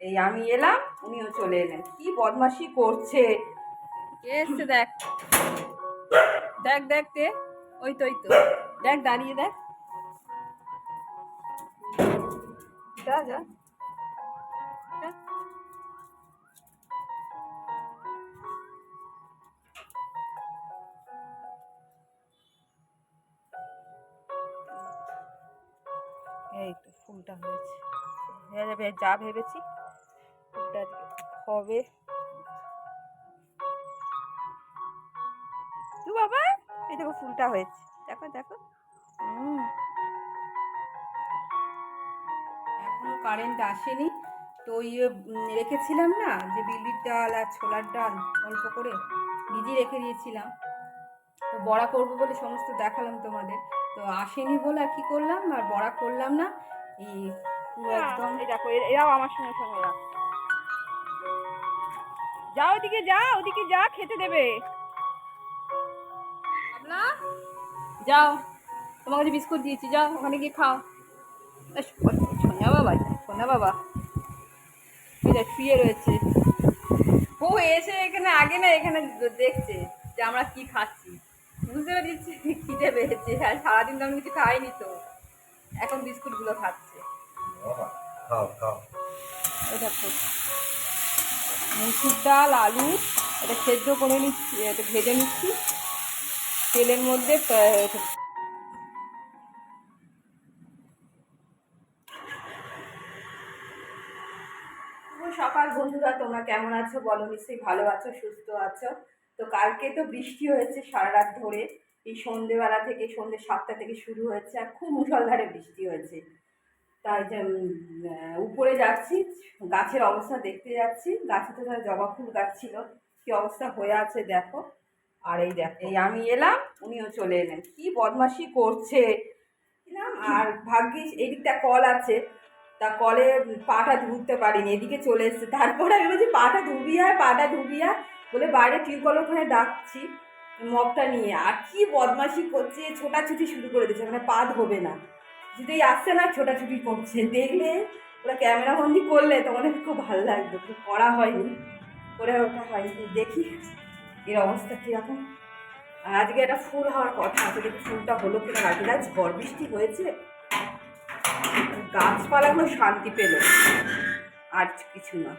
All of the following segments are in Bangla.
এই আমি এলাম, উনিও চলে এলেন। কি বদমাশি করছে? কে এসছে দেখ? দেখ দেখ তে ওই তো ওই তো। দেখ, দাঁড়িয়ে দেখ। যা যা। এই তো, ফুলটা হয়েছে। হয়ে যা ভেবেছি। হবে। তু বাবা এই দেখো ফুলটা হয়েছে। দেখো দেখো। এখনও কারেন্ট আসেনি। তো ইয়ে রেখেছিলাম না যে বিউলির ডাল আর ছোলার ডাল অল্প করে ভিজিয়ে রেখে দিয়েছিলাম। তো বড়া করব বলে সমস্ত দেখালাম তোমাদের। তো আসেনি বলে আর কি করলাম আর বড়া করলাম না। এই একদম দেখো এরাও আমার সঙ্গে সঙ্গে যা ওদিকে যা ওদিকে যা খেতে দেবে। আবলা যাও তোমার কাছে বিস্কুট দিয়েছি যাও ওখানে গিয়ে খাও। এস, সোনা বাবা সোনা বাবা। শুয়ে রয়েছে। ও এসে এখানে আগে না এখানে দেখছে যে আমরা কি খাচ্ছি। বুঝতে পেরেছি খিদে পেয়েছে। আর সারাদিন তো আমি কিছু খাইনি তো। এখন বিস্কুটগুলো খাচ্ছে। খাও খাও। দেখো। মুসুর ডাল, আলু, এটা সেদ্ধ করে নিচ্ছি, এটা ভেজে নিচ্ছি। তেলের মধ্যে সকাল বন্ধুরা, তোমরা কেমন আছো? বলো, নিশ্চয়ই ভালো আছো, সুস্থ আছো। তো কালকে তো বৃষ্টি হয়েছে সারা রাত ধরে। এই সন্ধেবেলা থেকে, সন্ধে সাতটা থেকে শুরু হয়েছে, আর খুব মুষলধারে বৃষ্টি হয়েছে। তাই যে উপরে যাচ্ছি, গাছের অবস্থা দেখতে যাচ্ছি। গাছে তো ধর জবা ফুল গাছ ছিল। কি অবস্থা হয়ে আছে দেখো। আর এই দেখো, এই আমি এলাম, উনিও চলে এলেন। কি বদমাশি করছে। আর ভাগ্যিস এদিকটা কল আছে। তা কলে পাটা ধুতে পারিনি, এদিকে চলে এসছে। তারপরে আমি বলছি, পাটা ধুবি আর, পাটা ধুবি আর? বলে, বাইরে টিউবকল ওখানে ডাকছি, মগটা নিয়ে। আর কি বদমাশি করছে, ছোটাছুটি শুরু করে দিচ্ছে মানে পা ধোবে না। যেতেই আসছে না ছোটাছুটি করছে, দেখলে ওরা ক্যামেরা বন্দি করলে তোমাদের খুব ভালো লাগতো, খুব করা হয়নি, করে ওঠা হয়নি, দেখি এর অবস্থা কীরকম। আর আজকে একটা ফুল হওয়ার কথা আছে দেখি ফুলটা হলো কিনা বাকি গাছ ঝড় বৃষ্টি হয়েছে। গাছপালাগুলো শান্তি পেল আর কিছু না।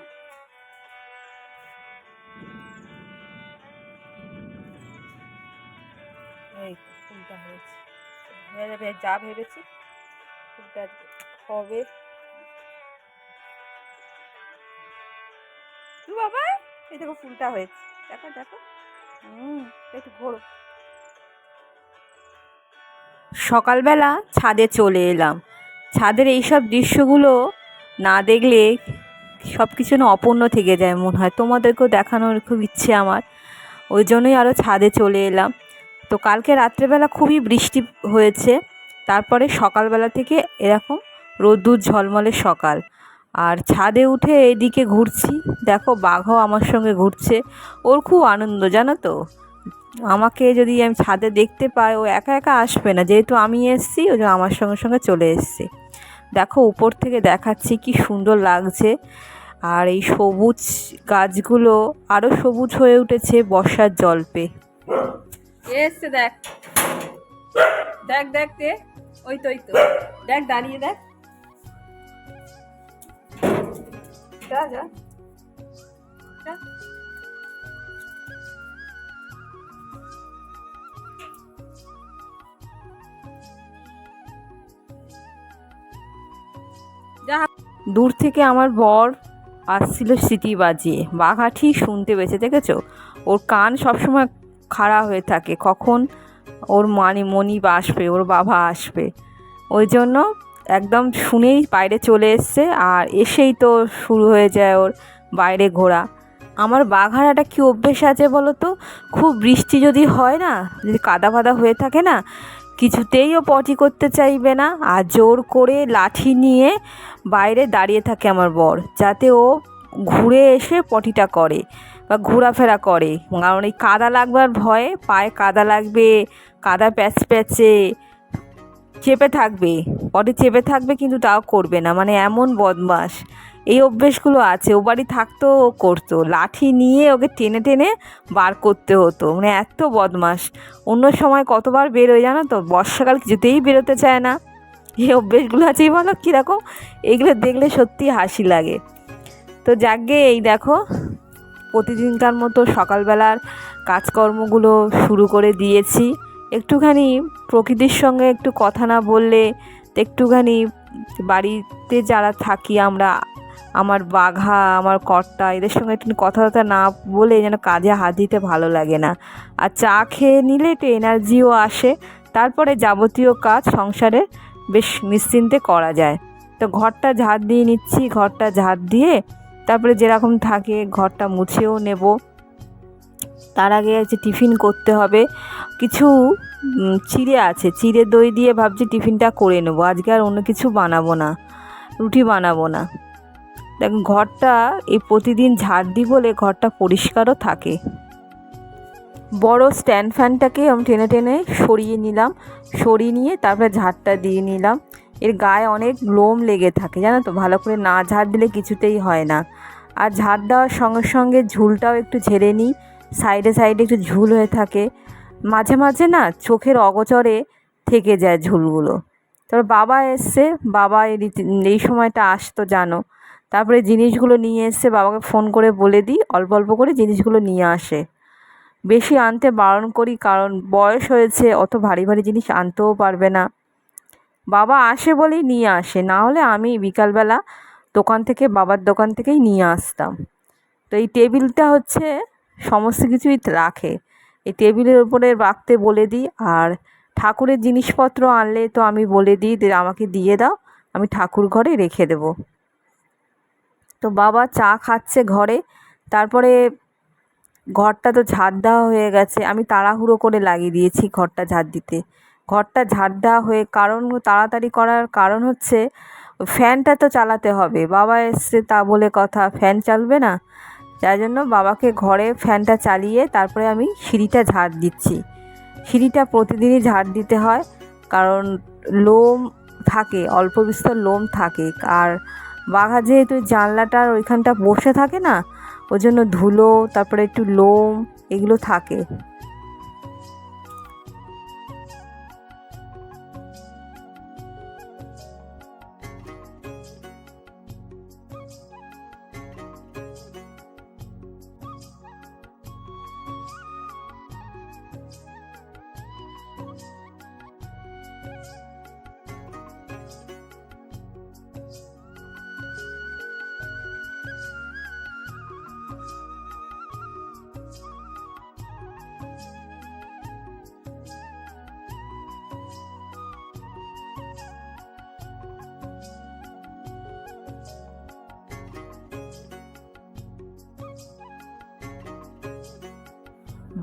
ফুলটা হয়েছে। হয়ে যা ভেবেছি। হবে। বাবা, এই দেখো ফুলটা হয়েছে। দেখো দেখো। একটু ঘোরো। সকালবেলা ছাদে চলে এলাম। ছাদের এইসব দৃশ্যগুলো না দেখলে সব কিছু না অপূর্ণ থেকে যায় মনে হয়। তোমাদেরকেও দেখানোর খুব ইচ্ছে আমার। ওই জন্যই আরও ছাদে চলে এলাম। তো কালকে রাত্রেবেলা খুবই বৃষ্টি হয়েছে। তারপরে সকালবেলা থেকে এরকম রোদ্দুর ঝলমলে সকাল। আর ছাদে উঠে এদিকে ঘুরছি। দেখো বাঘও আমার সঙ্গে ঘুরছে। ওর খুব আনন্দ, জানো তো? আমাকে যদি আমি ছাদে দেখতে পাই, ও একা একা আসবে না। যেহেতু আমি এসছি জন্য আমার সঙ্গে সঙ্গে চলে এসছে। দেখো উপর থেকে দেখাচ্ছি কি সুন্দর লাগছে। আর এই সবুজ গাছগুলো আরও সবুজ হয়ে উঠেছে বর্ষার জল পেয়ে এসছে দেখ। দেখ দেখ ওই তো ওই তো। দেখ, দাঁড়িয়ে দেখ। দূর থেকে আমার বর আসছিল সিটি বাজিয়ে। বাঘা ঠিক শুনতে পেয়েছে, দেখেছ? ওর কান সবসময় খাড়া হয়ে থাকে। কখন ওর মানে মনিব আসবে, ওর বাবা আসবে। ওই জন্য একদম শুনেই বাইরে চলে এসছে আর এসেই তো শুরু হয়ে যায় ওর বাইরে ঘোরা। আমার বাঘারাটা কী অভ্যেস আছে বলো তো খুব বৃষ্টি যদি হয় না, যদি কাদা ফাদা হয়ে থাকে না, কিছুতেই ও পটি করতে চাইবে না আর জোর করে লাঠি নিয়ে বাইরে দাঁড়িয়ে থাকে আমার বর, যাতে ও ঘুরে এসে পটিটা করে। বা ঘোরাফেরা করে। কারণ এই কাদা লাগবার ভয়ে পায়ে কাদা লাগবে, কাদা প্যাচ প্যাচে চেপে থাকবে। পটি চেপে থাকবে কিন্তু তাও করবে না মানে এমন বদমাস এই অভ্যেসগুলো আছে, ও বাড়ি থাকতো ও করতো। লাঠি নিয়ে ওকে টেনে টেনে বার করতে হতো। মানে এত বদমাস অন্য সময় কতবার বেরোয় জানো তো? বর্ষাকাল কিছুতেই বেরোতে চায় না। এই অভ্যেসগুলো আছেই বলো? কীরকম? এগুলো দেখলে সত্যি হাসি লাগে। তো যাকগে এই দেখো। প্রতিদিনকার মতো সকালবেলার কাজকর্মগুলো শুরু করে দিয়েছি। একটুখানি প্রকৃতির সঙ্গে একটু কথা না বললে একটুখানি বাড়িতে যারা থাকি আমরা, আমার বাঘা, আমার কর্তা, এদের সঙ্গে একটু কথাবার্তা না বলে যেন কাজে হাত দিতে ভালো লাগে না। আর চা খেয়ে নিলে একটু এনার্জিও আসে, তারপরে যাবতীয় কাজ সংসারে বেশ নিশ্চিন্তে করা যায়। তো ঘরটা ঝাড় দিয়ে নিচ্ছি, ঘরটা ঝাড় দিয়ে তারপরে যেরকম থাকে, ঘরটা মুছেও নেব। তার আগে হচ্ছে টিফিন করতে হবে, কিছু চিড়ে আছে। চিড়ে দই দিয়ে ভাবছি টিফিনটা করে নেব। আজকে আর অন্য কিছু বানাবো না, রুটি বানাবো না। দেখ, ঘরটা এই প্রতিদিন ঝাড় দিই বলে ঘরটা পরিষ্কারও থাকে। বড় স্ট্যান্ড ফ্যানটাকে আমি টেনে টেনে সরিয়ে নিলাম। সরিয়ে নিয়ে তারপরে ঝাড়টা দিয়ে নিলাম। এর গায়ে অনেক লোম লেগে থাকে, জানো তো? ভালো করে না ঝাড় দিলে কিছুতেই হয় না। আর ঝাড় দেওয়ার সঙ্গে সঙ্গে ঝুলটাও একটু ঝেড়ে নিই। সাইডে সাইডে একটু ঝুল হয়ে থাকে। মাঝে মাঝে না চোখের অগচরে থেকে যায় ঝুলগুলো। তারপর বাবা এসছে, বাবা এই সময়টা আসতো, জানো। তারপরে জিনিসগুলো নিয়ে এসছে, বাবাকে ফোন করে বলে দিই, অল্প অল্প করে জিনিসগুলো নিয়ে আসে। বেশি আনতে বারণ করি, কারণ বয়স হয়েছে, অত ভারী ভারী জিনিস আনতেও পারবে না। বাবা আসে বলেই নিয়ে আসে, না হলে আমি বিকালবেলা দোকান থেকে, বাবার দোকান থেকেই নিয়ে আসতাম। তো এই টেবিলটা হচ্ছে সমস্ত কিছুই রাখে। এই টেবিলের উপরে রাখতে বলে দিই, আর ঠাকুরের জিনিসপত্র আনলে তো আমি বলে দিই আমাকে দিয়ে দাও, আমি ঠাকুর ঘরে রেখে দেবো। তো বাবা চা খাচ্ছে ঘরে। তারপরে ঘরটা তো ঝাড় দেওয়া হয়ে গেছে। আমি তাড়াহুড়ো করে লাগিয়ে দিয়েছি ঘরটা ঝাড় দিতে। ঘরটা ঝাড় দেওয়া হয়ে, কারণ, তাড়াতাড়ি করার কারণ হচ্ছে ফ্যানটা তো চালাতে হবে। বাবা এসছে তা বলে কথা, ফ্যান চালবে না? যার জন্য বাবাকে ঘরে ফ্যানটা চালিয়ে তারপরে আমি সিঁড়িটা ঝাড় দিচ্ছি। সিঁড়িটা প্রতিদিনই ঝাড় দিতে হয়, কারণ লোম থাকে, অল্প বিস্তর লোম থাকে। আর বাঘা যেহেতু জানলাটার ওইখানটা বসে থাকে না, ওই জন্য ধুলো, তারপরে একটু লোম, এগুলো থাকে।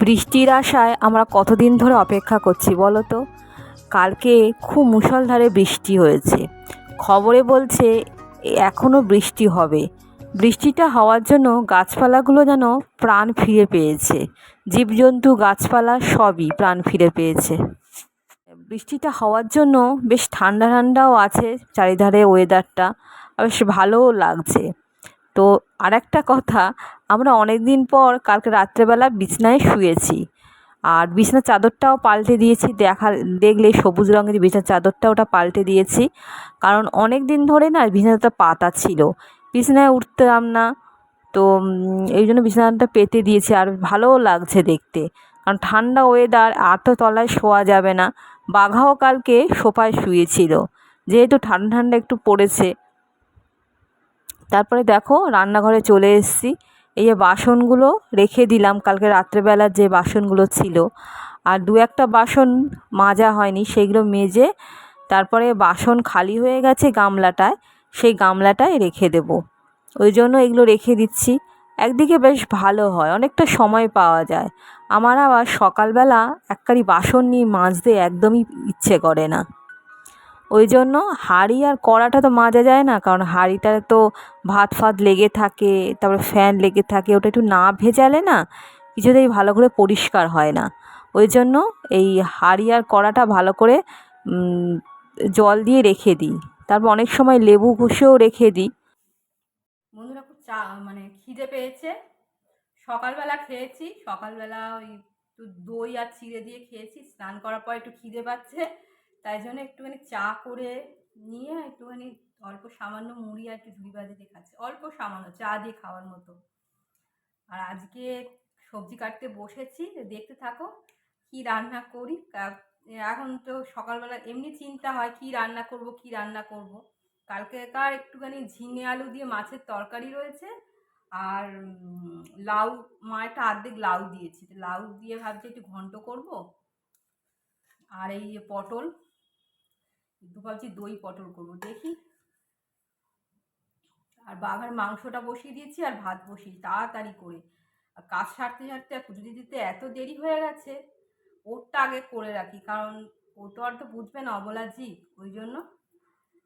বৃষ্টির আশায় আমরা কতদিন ধরে অপেক্ষা করছি বলো তো? কালকে খুব মুষলধারে বৃষ্টি হয়েছে। খবরে বলছে এখনও বৃষ্টি হবে। বৃষ্টিটা হওয়ার জন্য গাছপালাগুলো যেন প্রাণ ফিরে পেয়েছে। জীবজন্তু গাছপালা সবই প্রাণ ফিরে পেয়েছে। বৃষ্টিটা হওয়ার জন্য বেশ ঠান্ডা ঠান্ডাও আছে চারিধারে ওয়েদারটা বেশ ভালোও লাগছে। তো আরেকটা কথা আমরা অনেক দিন পর কালকে রাত্রেবেলা বিছনায় শুয়েছি। আর বিছনার চাদরটাও পাল্টে দিয়েছি। দেখা, দেখলে সবুজ রঙের বিছানার চাদরটা ওটা পাল্টে দিয়েছি। কারণ অনেক দিন ধরে না বিছানাটা পাতা ছিল। বিছানায় উঠতাম না। তো এই জন্য বিছানাটা পেতে দিয়েছি। আর ভালোও লাগছে দেখতে। কারণ ঠান্ডা ওয়েদার, আর তো তলায় শোয়া যাবে না। বাঘাও কালকে সোফায় শুয়েছিল। যেহেতু ঠান্ডা ঠান্ডা একটু পড়েছে। তারপরে দেখো, রান্নাঘরে চলে এসেছি। এই যে বাসনগুলো রেখে দিলাম, কালকে রাত্রেবেলার যে বাসনগুলো ছিল। আর দু একটা বাসন মাজা হয়নি সেইগুলো মেজে তারপরে বাসন খালি হয়ে গেছে গামলাটায়, সেই গামলাটায় রেখে দেবো। ওই জন্য এগুলো রেখে দিচ্ছি। একদিকে বেশ ভালো হয়, অনেকটা সময় পাওয়া যায়। আমার আবার সকালবেলা এককারি বাসন নিয়ে মাজতে একদমই ইচ্ছে করে না। ওই জন্য হাঁড়ি আর কড়াটা তো মাজা যায় না, কারণ হাঁড়িটা তো ভাত ফাত লেগে থাকে, তারপরে ফ্যান লেগে থাকে, ওটা একটু না ভেজালে না কিছুতেই ভালো করে পরিষ্কার হয় না। ওই জন্য এই হাঁড়ি আর কড়াটা ভালো করে জল দিয়ে রেখে দিই। তারপর অনেক সময় লেবু ঘষেও রেখে দিই। বন্ধুরা খুব চা মানে খিদে পেয়েছে। সকালবেলা খেয়েছি, সকালবেলা ওই একটু দই আর চিড়ে দিয়ে খেয়েছি, স্নান করার পর একটু খিদে পাচ্ছে। তাই জন্য একটুখানি চা করে নিয়ে একটুখানি অল্প সামান্য মুড়ি আর একটু ঝুড়ি বাজে দিয়ে খাচ্ছি। অল্প সামান্য চা দিয়ে খাওয়ার মতো। আর আজকে সবজি কাটতে বসেছি, দেখতে থাকো কি রান্না করি। এখন তো সকালবেলা এমনি চিন্তা হয় কি রান্না করব, কি রান্না করব। কালকেকার একটুখানি ঝিঙে আলু দিয়ে মাছের তরকারি রয়েছে আর লাউ, মা একটা অর্ধেক লাউ দিয়েছি। লাউ দিয়ে ভাবছি একটু ঘন্ট করব। আর এই পটল একটু ভাবছি দই, পটল করব, দেখি। আর বাঘার মাংসটা বসিয়ে দিয়েছি আর ভাত বসিয়ে তাড়াতাড়ি করে। আর কাজ সারতে সারতে পুজো দিতে এত দেরি হয়ে গেছে, ওরটা আগে করে রাখি, কারণ ও তো আর তো বুঝবে না অবলা জি ওই জন্য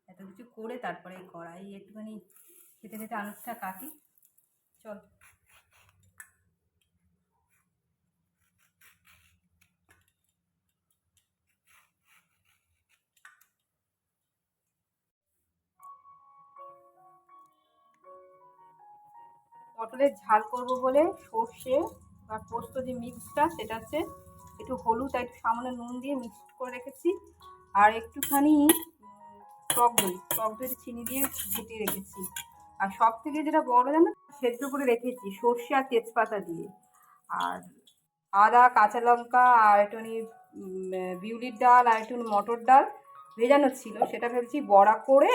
এত কিছু করে তারপরে করা এই একটুখানি খেতে খেতে আনাজটা কাটি। চল। পটলের ঝাল করব বলে সর্ষে বা পোস্ত যে মিক্সটা সেটা হচ্ছে একটু হলুদ আর একটু সামান্য নুন দিয়ে মিক্সড করে রেখেছি। আর একটুখানি টক দই টক দই চিনি দিয়ে ফুটিয়ে রেখেছি। আর সব থেকে যেটা বড় জানো, সেদ্ধ করে রেখেছি সর্ষে আর তেজপাতা দিয়ে। আর আদা, কাঁচা লঙ্কা আর একটুখানি বিউলির ডাল আর একটুখানি মটর ডাল ভেজানো ছিল, সেটা ভেবেছি বড়া করে,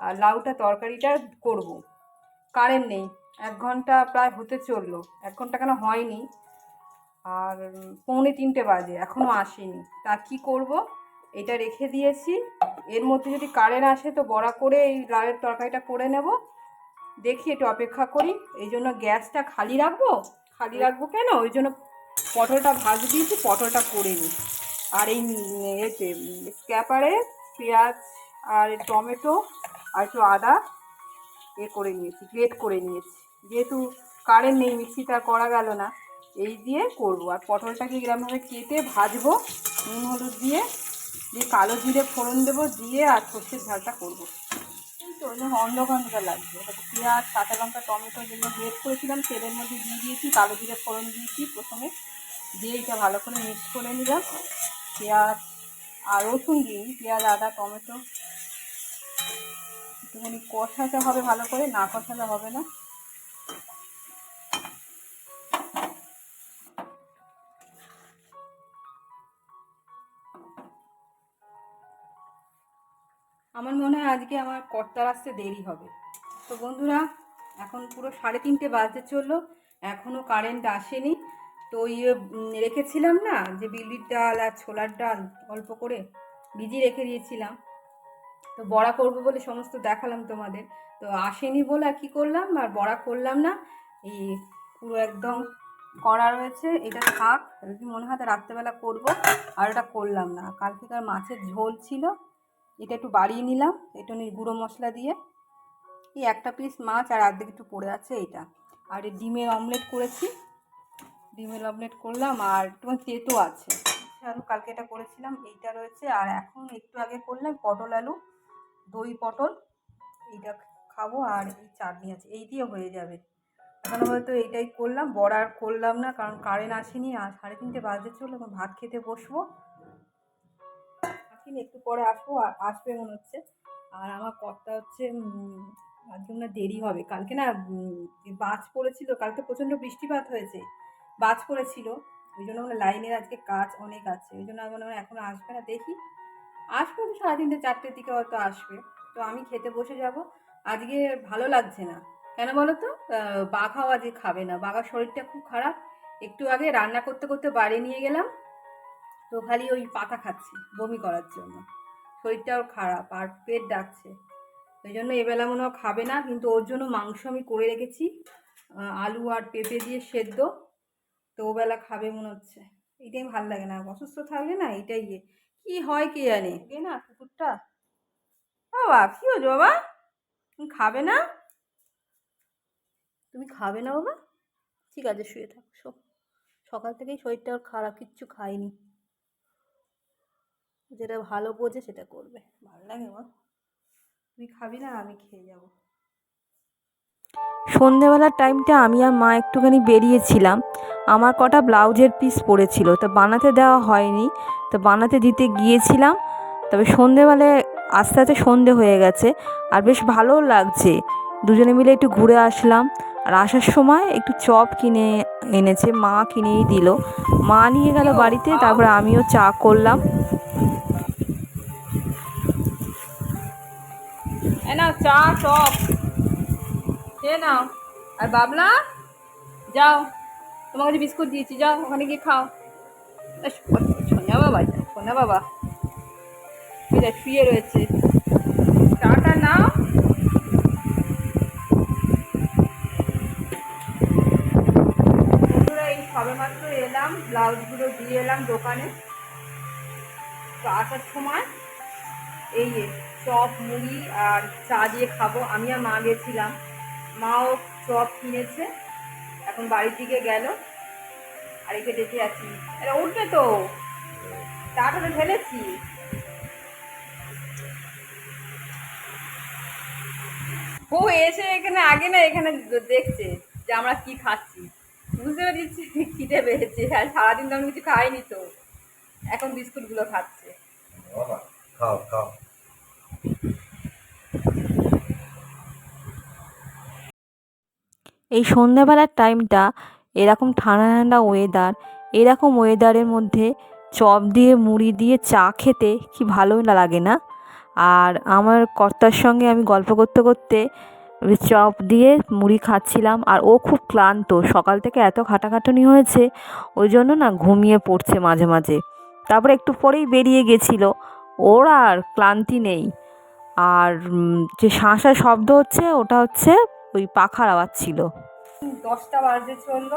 আর লাউটা তরকারিটা করব। কারেন্ট নেই। এক ঘণ্টা প্রায় হতে চলল। এক ঘণ্টা কেন হয়নি? আর পৌনে তিনটে বাজে এখনও আসেনি। তা কি করব? এটা রেখে দিয়েছি। এর মধ্যে যদি কারেন্ট আসে তো বড়া করে এই লাউয়ের তরকারিটা করে নেব। দেখি একটু অপেক্ষা করি। এই জন্য গ্যাসটা খালি রাখব? খালি রাখব কেন? ওই জন্য পটলটা ভাজ দিয়েছি, পটলটা করে নিই। আর এই এতে স্ক্যাপারে পেঁয়াজ আর টমেটো আর একটু আদা এ করে নিয়েছি গ্রেট করে নিয়েছি। যেহেতু কারেন্ট নেই মিক্সিটা করা গেল না, এই দিয়ে করব। আর পটলটাকে এরকমভাবে কেটে ভাজবো, নুন হলুদ দিয়ে দিয়ে কালো জিরে ফোড়ন দেবো দিয়ে আর সর্ষের ঝালটা করব। তো ওই জন্য লাগছে এটাকে পেঁয়াজ কাঁচা লঙ্কা, টমেটো যেগুলো গ্রেট করেছিলাম, তেলের মধ্যে দিয়ে দিয়েছি, কালো জিরে ফোড়ন দিয়েছি প্রথমে। দিয়ে এটা ভালো করে মিক্স করে নিলাম। পেঁয়াজ আর রসুন দিই পেঁয়াজ, আদা, টমেটো। একটুখানি কষাতে হবে ভালো করে, না কষালে হবে না। আমার মনে হয় আজকে আমার কর্তার আসতে দেরি হবে। তো বন্ধুরা, এখন পুরো সাড়ে তিনটে বাজতে চলল এখনও কারেন্ট আসেনি। তো ইয়ে রেখেছিলাম না, যে বিউলির ডাল আর ছোলার ডাল অল্প করে ভিজিয়ে রেখে দিয়েছিলাম। তো বড়া করব বলে সমস্ত দেখালাম তোমাদের। তো আসেনি বলে আর কী করলাম? আর বড়া করলাম না, এই পুরো একদম করা রয়েছে, এটা থাক। মনে হয় রাত্রেবেলা করব, আর ওটা করলাম না। কালকেকার মাছের ঝোল ছিল। এটা একটু বাড়িয়ে নিলাম একটু নি- গুঁড়ো মশলা দিয়ে। এই একটা পিস মাছ আর অর্ধেক একটু পড়ে আছে এটা। আর এই ডিমের অমলেট করেছি। ডিমের অমলেট করলাম আর একটু তেতো আছে। আলু কালকে এটা করেছিলাম, এইটা রয়েছে। আর এখন একটু আগে করলাম পটল আলু, দই পটল, এইটা খাব আর এই চাটনি আছে। এই দিয়ে হয়ে যাবে। এখন হয়তো এইটাই করলাম, বড় করলাম না, কারণ কারেন্ট আসেনি। আর সাড়ে তিনটে বাজে চলো, এখন ভাত খেতে বসবো। আসিনি একটু পরে আসব আসবে মনে হচ্ছে। আর আমার কর্তা হচ্ছে আজকে মনে দেরি হবে। কালকে না বাজ পড়েছিল, কালকে প্রচণ্ড বৃষ্টিপাত হয়েছে, বাজ পড়েছিল। ওই জন্য মানে লাইনের আজকে কাজ অনেক আছে। ওই জন্য মনে হয় এখনও আসবে না, দেখি। আসবে তো সাড়ে তিনটে চারটের দিকে হয়তো আসবে। তো আমি খেতে বসে যাব। আজকে ভালো লাগছে না। কেন বলো তো? বাঘাও আজকে খাবে না। বাঘার শরীরটা খুব খারাপ। একটু আগে রান্না করতে করতে বাড়ি নিয়ে গেলাম। তো খালি ওই পাতা খাচ্ছে, বমি করার জন্য। শরীরটাও খারাপ, আর পেট ডাকছে। ওই জন্য এবেলা মনে খাবে না, কিন্তু ওর জন্য মাংস আমি করে রেখেছি আলু আর পেঁপে দিয়ে সেদ্ধ। তো ওবেলা খাবে মনে হচ্ছে। এইটাই ভালো লাগে না, অসুস্থ থাকলে না এটাই ইয়ে। কি হয় কে জানে? কে না কুকুরটা বাবা, কি হলো বাবা? তুমি খাবে না? তুমি খাবে না বাবা? ঠিক আছে, শুয়ে থাকো সকাল থেকেই শরীরটা খারাপ, কিচ্ছু খায়নি যেটা ভালো বোঝে সেটা করবে। ভালো লাগে মা। তুই খাবি না, আমি খেয়ে যাব। সন্ধেবেলার টাইমটা আমি আর মা একটুখানি বেরিয়েছিলাম। আমার কটা ব্লাউজের পিস পড়েছিল, তো বানাতে দেওয়া হয়নি। তো বানাতে দিতে গিয়েছিলাম। তবে সন্ধেবেলায় আস্তে আস্তে সন্ধে হয়ে গেছে, আর বেশ ভালোও লাগছে। দুজনে মিলে একটু ঘুরে আসলাম, আর আসার সময় একটু চপ কিনে এনেছে, মা কিনেই দিল। মা নিয়ে গেল বাড়িতে, তারপরে আমিও চা করলাম। নাও, চা চপ খেয়ে নাও। আর বাবলা, যাও। তোমার কাছে বিস্কুট দিয়েছি, যাও, ওখানে গিয়ে খাও। সোনা বাবা সোনা বাবা। এটা শুয়ে রয়েছে। চাটা নাও। এই সবে মাত্র এলাম, ব্লাউজগুলো দিয়ে এলাম দোকানে। তো আসার সময় এই চপ, মুড়ি আর চা দিয়ে খাব। আমি আর মা গেছিলাম। মাও চপ কিনেছে। এখন বাড়ির দিকে গেল। আর একে দেখে আছি উঠবে তো। চাটা তো ঢেলেছি ও এসে এখানে আগে না এখানে দেখছে যে আমরা কি খাচ্ছি। বুঝতে পেরেছি খিদে পেয়েছে। আর সারাদিন তো আমি কিছু খাইনি তো। এখন বিস্কুটগুলো খাচ্ছে। খাও খাও। এই সন্ধ্যাবেলার টাইমটা এরকম ঠান্ডা ঠান্ডা ওয়েদার এরকম ওয়েদারের মধ্যে চপ দিয়ে মুড়ি দিয়ে চা খেতে কি ভালোই না লাগে না? আর আমার কর্তার সঙ্গে আমি গল্প করতে করতে চপ দিয়ে মুড়ি খাচ্ছিলাম আর ও খুব ক্লান্ত। সকাল থেকে এত খাটাখাটুনি হয়েছে ওই জন্য না ঘুমিয়ে পড়ছে মাঝে মাঝে। তারপরে একটু পরেই বেরিয়ে গেছিল। ওর আর ক্লান্তি নেই। আর যে শাঁসা শব্দ হচ্ছে, ওটা হচ্ছে ওই পাখার আওয়াজ ছিল। দশটা বাজে চলল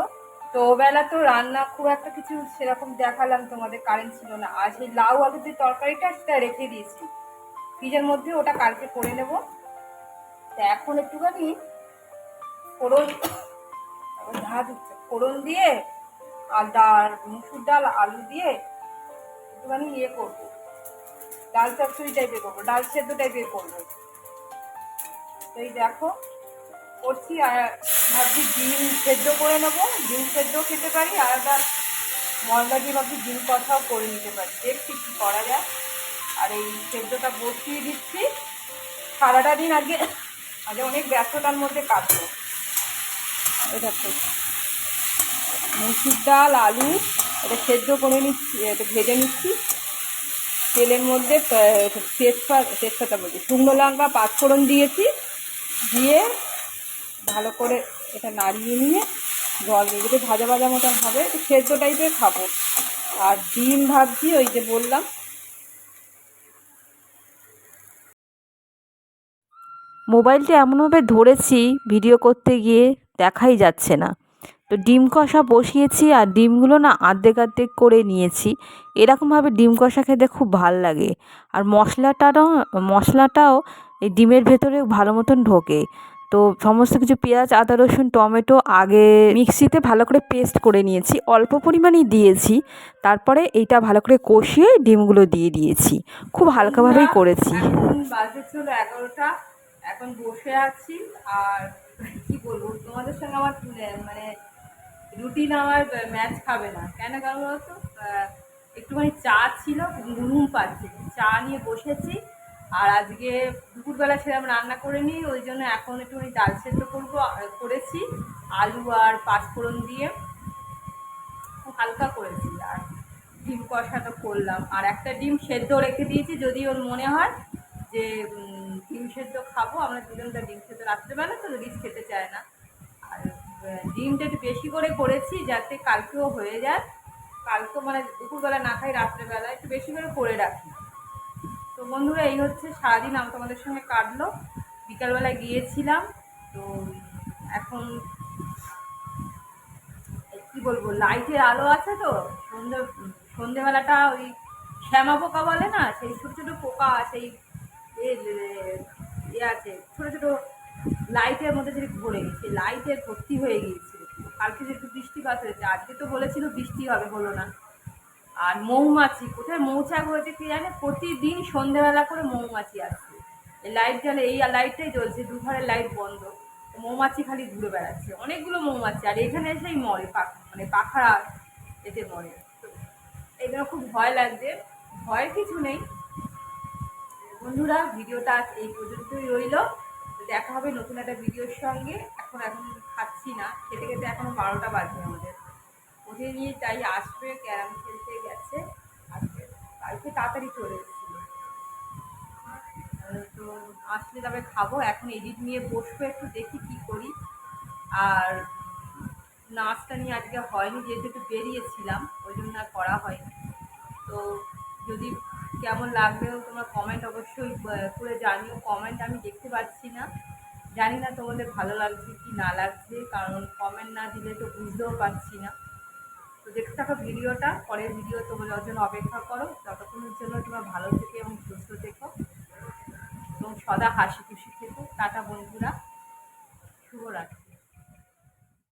তো বেলা তো রান্না খুব একটা কিছু সেরকম দেখালাম তোমাদের কারেন্ট ছিল না। আর সেই লাউ আলুর যে তরকারিটা, সেটা রেখে দিয়েছি। ফ্রিজের মধ্যে ওটা কালকে করে নেব। তো এখন একটুখানি ফোড়ন হচ্ছে ফোড়ন দিয়ে আর ডাল মুসুর ডাল, আলু দিয়ে একটুখানি ইয়ে করব। ডাল চচ্চড়ি টাইপের করব, ডাল সেদ্ধ টাইপের করব। এই দেখো, করছি আর ভাবছি ডিম সেদ্ধ করে নেব, ডিম সেদ্ধ খেতে পারি, আর একটা মশলা দিয়ে ভাবছি ডিম কথাও করে নিতে পারি। দেখছি কী করা যায়। আর এই সেদ্ধটা বসিয়ে দিচ্ছি। সারাটা দিন আজকে আজকে অনেক ব্যস্ততার মধ্যে কাটবো। এটা মুসুর ডাল, আলু এটা সেদ্ধ করে নিচ্ছি, এটা ভেজে নিচ্ছি। তেলের মধ্যে তেজপাত তেজপাতা বলছি, শুকনো লঙ্কা, পাঁচফোড়ন দিয়েছি। দিয়ে ভালো করে এটা নাড়িয়ে নিয়ে জল দিয়ে যদি ভাজা ভাজা মতন হবে সেদ্ধ টাইপের খাব। আর ডিম ভাবছি ওই যে বললাম। মোবাইলটা এমনভাবে ধরেছি, ভিডিও করতে গিয়ে দেখাই যাচ্ছে না। তো ডিম কষা বসিয়েছি আর ডিমগুলো না আর্ধেক আর্ধেক করে নিয়েছি। এরকমভাবে ডিম কষা খেতে খুব ভালো লাগে। আর মশলাটাও মশলাটাও এই ডিমের ভেতরে ভালো মতন ঢোকে। তো সমস্ত কিছু পেঁয়াজ আদা রসুন টমেটো আগে মিক্সিতে ভালো করে পেস্ট করে নিয়েছি। অল্প পরিমাণেই দিয়েছি। তারপরে এইটা ভালো করে কষিয়ে ডিমগুলো দিয়ে দিয়েছি। খুব হালকাভাবেই করেছি। বাজে ছিল এগারোটা। এখন বসে আছি। আর কি বলব? তোমাদের সঙ্গে আমার মানে রুটিন আমার ম্যাচ খাবে না। কেন কারণ বলতো? একটুখানি চা ছিল ঘুম পাচ্ছে। চা নিয়ে বসেছি, আর আজকে দুপুরবেলা সেরকম রান্না করে নিই, ওই জন্য এখন একটুখানি ডাল সেদ্ধ করব করেছি। আলু আর পাঁচফোড়ন দিয়ে খুব হালকা করেছি, আর ডিম কষাটা করলাম। আর একটা ডিম সেদ্ধ রেখে দিয়েছি, যদি ওর মনে হয় যে ডিম সেদ্ধ খাব, আমরা দুজনটা ডিম সেদ্ধ রাত্রেবেলা, তো রিচ খেতে চায় না। ডিমটা একটু বেশি করে করেছি যাতে কালকেও হয়ে যায়। কালকে মানে দুপুরবেলা না খাই, রাত্রেবেলা একটু বেশি করে করে রাখি। তো বন্ধুরা, এই হচ্ছে সারাদিন আমি তোমাদের সঙ্গে কাটলো। বিকালবেলায় গিয়েছিলাম, তো এখন কি বলব, লাইটের আলো আছে তো, সন্ধে, সন্ধেবেলাটা ওই শ্যামা পোকা বলে না, সেই ছোটো ছোটো পোকা, সেই আছে, ছোটো ছোটো লাইটের মধ্যে যদি ঘুরে সেই লাইটের ভর্তি হয়ে গিয়েছিল কালকে যে একটু বৃষ্টিপাত হয়েছে আজকে তো বলেছিল বৃষ্টি হবে, হলো না। আর মৌমাছি, কোথায় মৌচাক হয়েছে কি জানে? প্রতিদিন সন্ধেবেলা করে মৌমাছি আসছে। এই লাইট জ্বলে, এই লাইটটাই জ্বলছে, দুধারে লাইট বন্ধ। মৌমাছি খালি ঘুরে বেড়াচ্ছে। অনেকগুলো মৌমাছি, আর এখানে এসেই মরে পাখা মানে পাখা এতে মরে। জন্য খুব ভয় লাগছে। ভয়ের কিছু নেই। বন্ধুরা, ভিডিওটা এই পর্যন্তই রইল। দেখা হবে নতুন একটা ভিডিওর সঙ্গে। এখন এখন খাচ্ছি না। খেতে খেতে এখনও বারোটা বাজে আমাদের। উঠে নিয়ে তাই আসবে, ক্যারাম খেলতে গেছে। আসবে। কালকে তাড়াতাড়ি চলে এসেছিল। তো আসলে তবে খাব। এখন এডিট নিয়ে বসবো, একটু দেখি কি করি। আর নাচটা নিয়ে আজকে হয়নি, যেহেতু একটু বেরিয়েছিলাম, ওই জন্য আর করা হয়নি। তো যদি কেমন লাগলেও তোমরা কমেন্ট অবশ্যই করে জানিও। কমেন্ট আমি দেখতে পাচ্ছি না। জানি না তোমাদের ভালো লাগছে কি না লাগছে, কারণ কমেন্ট না দিলে তো বুঝতেও পারছি না। তো দেখতে থাকো ভিডিওটা, পরের ভিডিও তোমাদের জন্য অপেক্ষা করো। ততক্ষণের জন্য তোমরা ভালো থেকে এবং সুস্থ থেকো। এবং সদা হাসি খুশি থেকো। টাটা বন্ধুরা। শুভরাত্রি।